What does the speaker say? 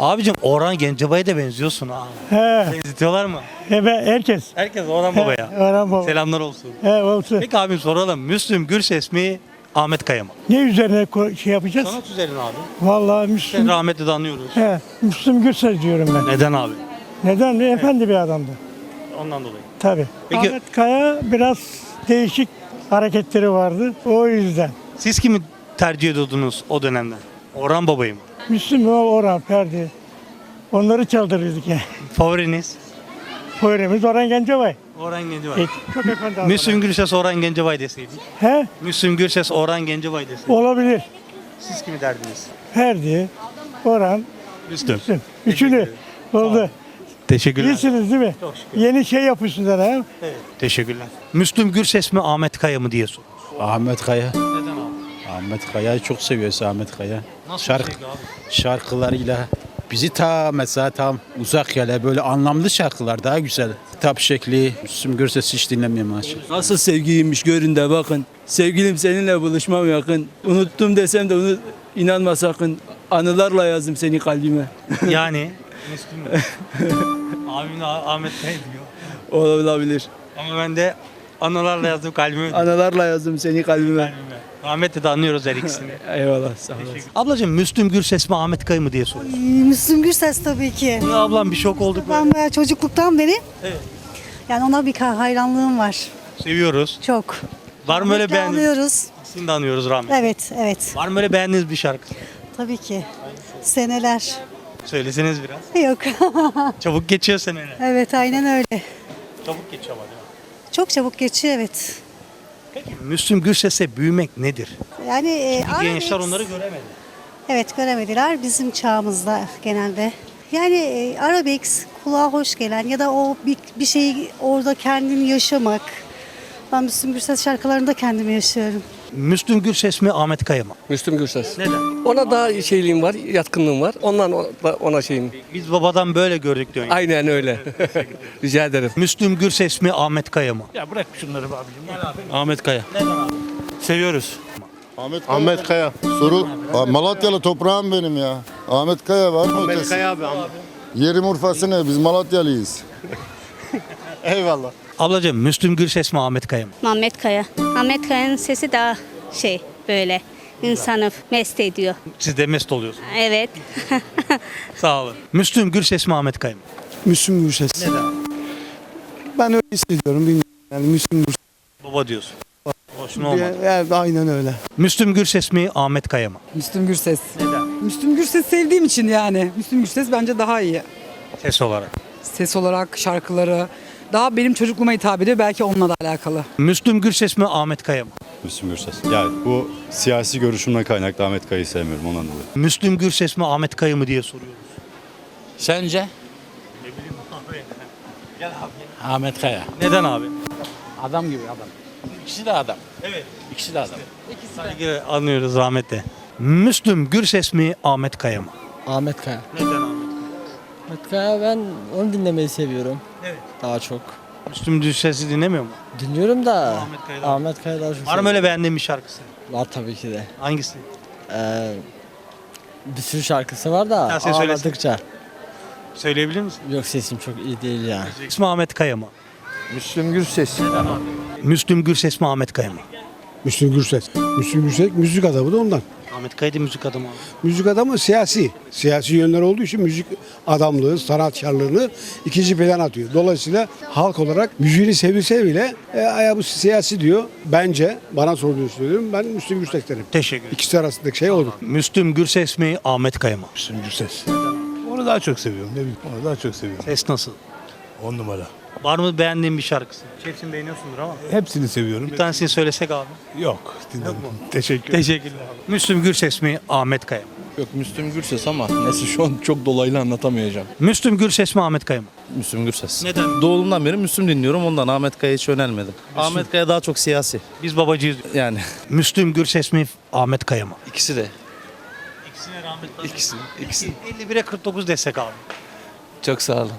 Abicim Orhan Gencebay'a da benziyorsun ha. He, Benzetiyorlar mı? he ben herkes. Herkes Orhan Baba'ya. Orhan Baba. Selamlar olsun. He olsun. Peki abim soralım. Müslüm Gürses mi? Ahmet Kaya mı? Ne üzerine ko- şey yapacağız? Sanat üzerine abi. Vallahi Müslüm, rahmetli de anlıyoruz. he, Müslüm Gürses diyorum ben. Neden abi? Neden? Efendi bir adamdı. Ondan dolayı. Tabii. Peki- Ahmet Kaya biraz değişik hareketleri vardı. O yüzden. Siz kimi tercih ediyordunuz o dönemde? Orhan Baba'yı mı? Müslüm ve Orhan Ferdi. Onları çaldırıyorduk yani. Favoriniz? Poyremiz Orhan Gencebay. Orhan Gencebay. E, çok efendi. Müslüm Gürses Orhan Gencebay deseydik. He? Müslüm Gürses Orhan Gencebay deseydik. Olabilir. Siz kimi derdiniz? Ferdi, Orhan, Müslüm. Müslüm. Üçünü oldu. Teşekkürler. İyisiniz değil mi? Çok şükür. Yeni şey yapıyorsunuz ha. Evet. Teşekkürler. Müslüm Gürses mi Ahmet Kaya mı diye sor. Ahmet Kaya. Neden? Ahmet Kaya'yı çok seviyoruz Ahmet Kaya. Nasıl Şarkı, bir şey şarkılarıyla bizi ta mesela tam uzak yere böyle anlamlı şarkılar daha güzel. Kitap şekli, Müslüm Gürses hiç dinlemiyorum maşallah. Nasıl sevgiymiş görün de bakın. Sevgilim seninle buluşmam yakın. Unuttum desem de onu inanma sakın. Anılarla yazdım seni kalbime. Yani Ah- Ahmet Kaya diyor. Olabilir. Ama ben de anılarla yazdım kalbime. Anılarla yazdım seni kalbime. Ahmet'le de anlıyoruz her ikisini. Eyvallah sağ olasın. Ablacığım Müslüm Gürses mi Ahmet Kaya mı diye soruyor. Müslüm Gürses tabii ki. Ya ablam bir şok olduk. böyle. Ben bayağı çocukluktan beri Evet. yani ona bir ka- hayranlığım var. Seviyoruz. Çok. Var mı öyle Rahmetli beğendiğiniz? anıyoruz. Sizin de anıyoruz rahmet. Evet, evet. Var mı öyle beğendiğiniz bir şarkı? Tabii ki. Seneler. Söyleseniz biraz. Yok. Çabuk geçiyor seneler. evet, aynen öyle. Çabuk geçiyor ama değil mi? Çok çabuk geçiyor evet. Peki Müslüm Gürses'e büyümek nedir? Yani e, Çünkü gençler Arabex- onları göremedi. Evet göremediler bizim çağımızda genelde. Yani e, Arabex kulağa hoş gelen ya da o bir, bir şeyi orada kendini yaşamak. Ben Müslüm Gürses şarkılarında kendimi yaşıyorum. Müslüm Gürses mi Ahmet Kaya mı? Müslüm Gürses. Neden? Ona daha şeyliğim var, yatkınlığım var. Ondan ona şeyim. Biz babadan böyle gördük diyor. Aynen öyle. Rica ederim. Müslüm Gürses mi Ahmet Kaya mı? Ya bırak şunları be abicim. Ahmet Kaya. Neden abi? Seviyoruz. Ahmet, Ahmet Kaya. Soru Aa, Malatyalı toprağım benim ya. Ahmet Kaya var mı ötesi? abi. Yerim Urfa'sı ne? Biz Malatyalıyız. Eyvallah. Ablacığım Müslüm Gürses mi Ahmet Kaya mı? Ahmet Kaya. Ahmet Kaya'nın sesi daha şey böyle insanı mest ediyor. Siz de mest oluyorsunuz. Evet. Sağ olun. Müslüm Gürses mi Ahmet Kaya mı? Müslüm Gürses. Neden? Ben öyle hissediyorum bilmiyorum. Yani Müslüm Gürses. Baba diyorsun. Hoşuna olmadı. Yani aynen öyle. Müslüm Gürses mi Ahmet Kaya mı? Müslüm Gürses. Neden? Müslüm Gürses sevdiğim için yani. Müslüm Gürses bence daha iyi. Ses olarak. Ses olarak şarkıları daha benim çocukluğuma hitap ediyor. Belki onunla da alakalı. Müslüm Gürses mi Ahmet Kaya mı? Müslüm Gürses. Yani bu siyasi görüşümden kaynaklı Ahmet Kaya'yı sevmiyorum ondan dolayı. Müslüm Gürses mi Ahmet Kaya mı diye soruyoruz. Sence? Ahmet Kaya. Neden abi? Adam gibi adam. İkisi de adam. Evet. İkisi de adam. Saygı anlıyoruz rahmetle. Müslüm Gürses mi Ahmet Kaya mı? Ahmet Kaya. Neden Ahmet? Ahmet Kaya ben onu dinlemeyi seviyorum. Evet. Daha çok. Müslüm Gürses'i dinlemiyor mu? Dinliyorum da Ahmet Kaya'dan. Ahmet Kaya daha çok Var mı öyle beğendiğin bir şarkısı? Var tabii ki de. Hangisi? Ee, bir sürü şarkısı var da Ya sen ağladıkça. Söyleyebilir misin? Yok sesim çok iyi değil ya. İsmi Ahmet Kaya mı? Müslüm Gürses. Müslüm Gürses mi Ahmet Kaya mı? Müslüm Gürses. Müslüm Gürses müzik adamı da ondan. Ahmet Kaya da müzik adamı abi. Müzik adamı siyasi. Siyasi yönler olduğu için müzik adamlığı, sanatkarlığını ikinci plan atıyor. Dolayısıyla halk olarak müziğini sevilse bile e, ya bu siyasi diyor. Bence bana sorduğunu söylüyorum. Ben Müslüm Gürses derim. Teşekkür ederim. İkisi arasındaki şey olur. Müslüm Gürses mi Ahmet Kaya mı? Müslüm Gürses. Onu daha çok seviyorum. Ne bileyim. Onu daha çok seviyorum. Ses nasıl? On numara. Var mı beğendiğin bir şarkısı? Hepsini beğeniyorsundur ama. Hepsini seviyorum. Bir tanesini söylesek abi. Yok. Dinledim. Teşekkür Teşekkürler. Müslüm Gürses mi Ahmet Kaya mı? Yok Müslüm Gürses ama nasıl şu an çok dolaylı anlatamayacağım. Müslüm Gürses mi Ahmet Kaya mı? Müslüm Gürses. Neden? Doğumdan beri Müslüm dinliyorum ondan Ahmet Kaya hiç önermedim. Ahmet Kaya daha çok siyasi. Biz babacıyız. Yani Müslüm Gürses mi Ahmet Kaya mı? ikisi de. İkisine rahmet İkisi. ikisi. 51'e 49 desek abi. Çok sağ olun.